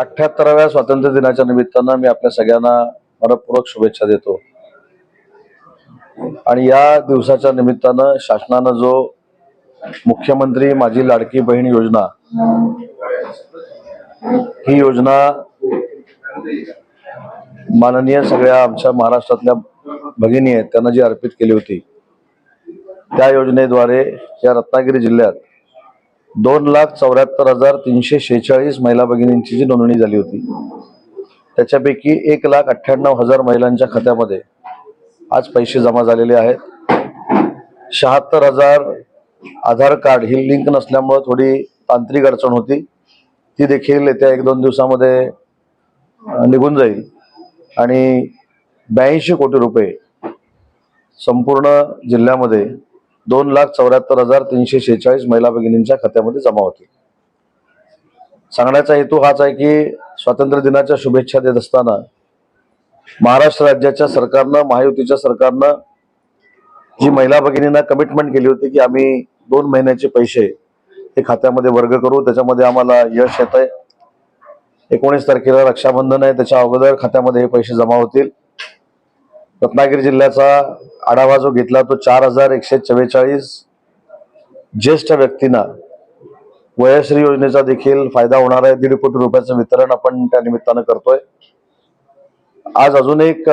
अठ्याहत्तराव्या स्वातंत्र्य दिनाच्या निमित्तानं मी आपल्या सगळ्यांना मनपूर्वक शुभेच्छा देतो. आणि या दिवसाच्या निमित्तानं शासनानं जो मुख्यमंत्री माझी लाडकी बहीण योजना ही योजना माननीय सगळ्या आमच्या महाराष्ट्रातल्या भगिनी आहेत त्यांना जी अर्पित केली होती त्या योजनेद्वारे या रत्नागिरी जिल्ह्यात दोन लाख चौऱ्याहत्तर हजार तीनशे शेहेचाळीस महिला भगिनींची जी नोंदणी झाली होती त्याच्यापैकी एक लाख अठ्ठ्याण्णव हजार महिलांच्या खात्यामध्ये आज पैसे जमा झालेले आहेत. शहात्तर हजार आधार कार्ड ही लिंक नसल्यामुळं थोडी तांत्रिक अडचण होती. ती देखील येत्या एक दोन दिवसामध्ये निघून जाईल. आणि ब्याऐंशी कोटी रुपये संपूर्ण जिल्ह्यामध्ये दोन लाख चौऱ्याहत्तर हजार तीनशे शेहेचाळीस महिला भगिनींच्या खात्यामध्ये जमा होतील सांगण्याचा हेतू हाच आहे की स्वातंत्र्य दिनाच्या शुभेच्छा देत असताना महाराष्ट्र राज्याच्या सरकारनं महायुतीच्या सरकारनं जी महिला भगिनींना कमिटमेंट केली होती की आम्ही दोन महिन्याचे पैसे हे खात्यामध्ये वर्ग करू त्याच्यामध्ये आम्हाला यश येत आहे एकोणीस तारखेला रक्षाबंधन आहे त्याच्या अगोदर खात्यामध्ये हे पैसे जमा होतील. रत्नागिरी जिल्ह्याचा आढावा जो घेतला तो चार हजार एकशे चव्वेचाळीस ज्येष्ठ व्यक्तींना वयश्री योजनेचा देखील फायदा होणार आहे. दीड कोटी रुपयाचं वितरण आपण त्या निमित्तानं करतोय. आज अजून एक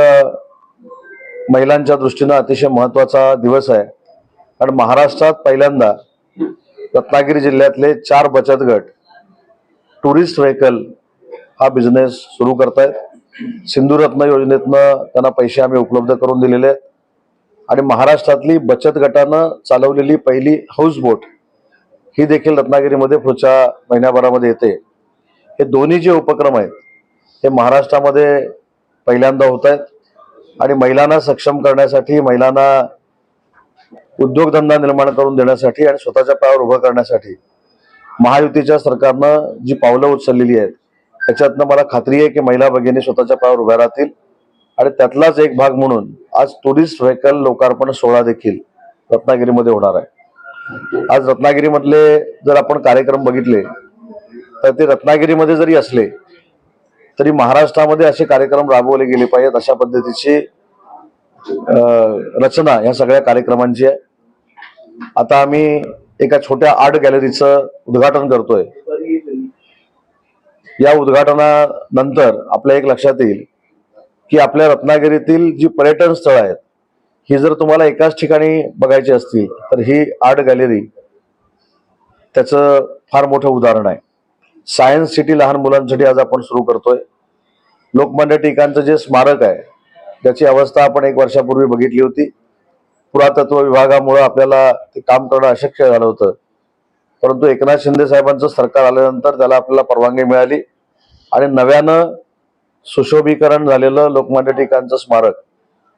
महिलांच्या दृष्टीनं अतिशय महत्त्वाचा दिवस आहे. कारण महाराष्ट्रात पहिल्यांदा रत्नागिरी जिल्ह्यातले चार बचत गट टुरिस्ट व्हेकल हा बिझनेस सुरू करतायत. सिंधुरत्न योजनेतनं त्यांना पैसे आम्ही उपलब्ध करून दिलेले आहेत. आणि महाराष्ट्रातली बचत गटानं चालवलेली पहिली हाऊस बोट ही देखील रत्नागिरीमध्ये पुढच्या महिन्याभरामध्ये येते. हे दोन्ही जे उपक्रम आहेत हे महाराष्ट्रामध्ये पहिल्यांदा होत आहेत. आणि महिलांना सक्षम करण्यासाठी महिलांना उद्योगधंदा निर्माण करून देण्यासाठी आणि स्वतःच्या पायावर उभं करण्यासाठी महायुतीच्या सरकारनं जी पावलं उचललेली आहेत त्याच्यातनं मला खात्री आहे की महिला भगिनी स्वतःच्या पायावर उभ्या राहतील. आणि त्यातलाच एक भाग म्हणून आज टुरिस्ट व्हेकल लोकार्पण सोहळा देखील रत्नागिरीमध्ये होणार आहे. आज रत्नागिरीमधले जर आपण कार्यक्रम बघितले तर ते रत्नागिरीमध्ये जरी असले तरी महाराष्ट्रामध्ये असे कार्यक्रम राबवले गेले पाहिजेत अशा पद्धतीची रचना या सगळ्या कार्यक्रमांची आहे. आता आम्ही एका छोट्या आर्ट गॅलरीचं उद्घाटन करतोय. या उद्घाटनानंतर आपल्या एक लक्षात येईल की आपल्या रत्नागिरीतील जी पर्यटन स्थळं आहेत ही जर तुम्हाला एकाच ठिकाणी बघायची असतील तर ही आर्ट गॅलरी त्याचं फार मोठं उदाहरण आहे. सायन्स सिटी लहान मुलांसाठी आज आपण सुरू करतोय. लोकमान्य टिकांचं जे स्मारक आहे त्याची अवस्था आपण एक वर्षापूर्वी बघितली होती. पुरातत्व विभागामुळं आपल्याला ते काम करणं अशक्य झालं होतं. परंतु एकनाथ शिंदे साहेबांचं सरकार आल्यानंतर त्याला आपल्याला परवानगी मिळाली. आणि नव्यानं सुशोभीकरण झालेलं लोकमान्य टिकांचं स्मारक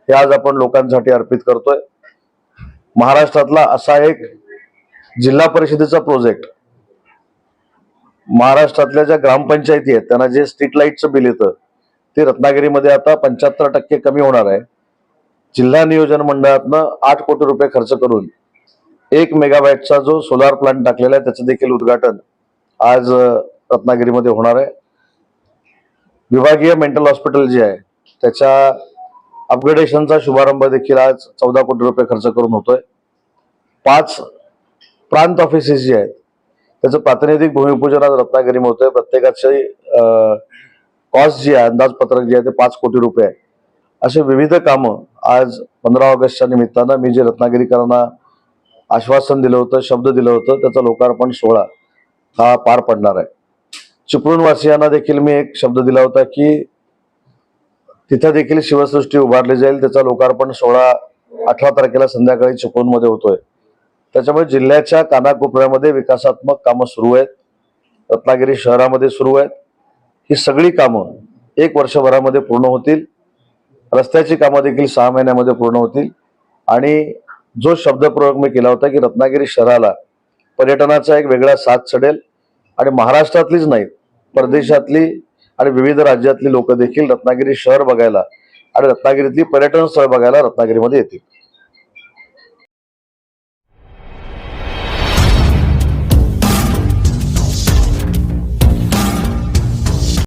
हे आज आपण लोकांसाठी अर्पित करतोय. महाराष्ट्रातला असा एक जिल्हा परिषदेचा प्रोजेक्ट महाराष्ट्रातल्या ज्या ग्रामपंचायती आहेत त्यांना जे स्ट्रीट लाईटचं बिल येतं ते रत्नागिरीमध्ये आता पंच्याहत्तर टक्के कमी होणार आहे. जिल्हा नियोजन मंडळातनं आठ कोटी रुपये खर्च करून एक मेगावॅटचा जो सोलार प्लांट टाकलेला आहे त्याचं देखील उद्घाटन आज रत्नागिरीमध्ये होणार आहे. विभागीय मेंटल हॉस्पिटल जे आहे त्याच्या अपग्रेडेशनचा शुभारंभ देखील आज चौदा कोटी रुपये खर्च करून होतोय. पाच प्रांत ऑफिसेस जे आहेत त्याचं प्रातिनिधिक भूमिपूजन आज रत्नागिरीमध्ये होतंय. प्रत्येकाचे कॉस्ट जी आहे अंदाजपत्रक जे आहे ते पाच कोटी रुपये आहे. असे विविध कामं आज पंधरा ऑगस्टच्या निमित्तानं मी जे रत्नागिरीकरांना आश्वासन दिलं होतं शब्द दिलं होतं त्याचा लोकार्पण सोहळा हा पार पडणार आहे. चिपळूणवासियांना देखील मी एक शब्द दिला होता की तिथं देखील शिवसृष्टी उभारली जाईल त्याचा लोकार्पण सोहळा अठरा तारखेला संध्याकाळी चिपळूणमध्ये होतोय. त्याच्यामुळे जिल्ह्याच्या कानाकोपऱ्यामध्ये विकासात्मक कामं सुरू आहेत रत्नागिरी शहरामध्ये सुरू आहेत. ही सगळी कामं एक वर्षभरामध्ये पूर्ण होतील. रस्त्याची कामं देखील सहा महिन्यामध्ये पूर्ण होतील. आणि जो शब्दप्रयोग मी केला होता की रत्नागिरी शहराला पर्यटनाचा एक वेगळा साथ चढेल आणि महाराष्ट्रातलीच नाही परदेशातली आणि विविध राज्यातली लोक देखील रत्नागिरी शहर बघायला आणि रत्नागिरीतली पर्यटन स्थळ बघायला रत्नागिरीमध्ये येतील.